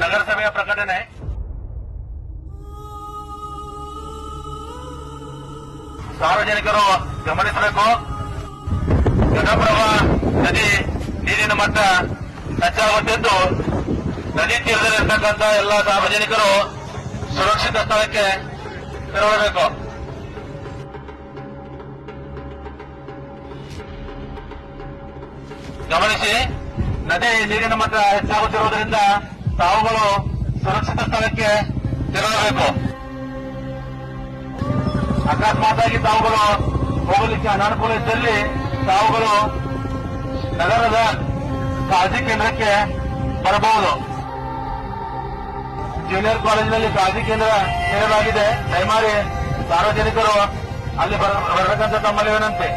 ನಗರಸಭೆಯ ಪ್ರಕಟಣೆ. ಸಾರ್ವಜನಿಕರು ಗಮನಿಸಬೇಕು. ಘಟಪ್ರಭಾ ನದಿ ನೀರಿನ ಮಟ್ಟ ಹೆಚ್ಚಾಗುತ್ತಿದ್ದು ನದಿ ತೀರದಲ್ಲಿರ್ತಕ್ಕಂಥ ಎಲ್ಲ ಸಾರ್ವಜನಿಕರು ಸುರಕ್ಷಿತ ಸ್ಥಳಕ್ಕೆ ತೆರಳಬೇಕು. ಗಮನಿಸಿ. ನದಿ ನೀರಿನ ಮಟ್ಟ ಹೆಚ್ಚಾಗುತ್ತಿರುವುದರಿಂದ ತಾವುಗಳು ಸುರಕ್ಷಿತ ಸ್ಥಳಕ್ಕೆ ತೆರಳಬೇಕು. ಅಕಸ್ಮಾತಾಗಿ ತಾವುಗಳು ಹೋಗಲಿಕ್ಕೆ ಅನಾನುಕೂಲ ಇದ್ದಲ್ಲಿ ತಾವುಗಳು ನಗರದ ಕಾಜಿ ಕೇಂದ್ರಕ್ಕೆ ಬರಬಹುದು. ಜೂನಿಯರ್ ಕಾಲೇಜಿನಲ್ಲಿ ಕಾಜಿ ಕೇಂದ್ರ ತೆರೆಯಲಾಗಿದೆ. ದಯಮಾಡಿ ಸಾರ್ವಜನಿಕರು ಅಲ್ಲಿ ಬರತಕ್ಕಂಥ ತಮ್ಮಲ್ಲಿ ವಿನಂತಿ.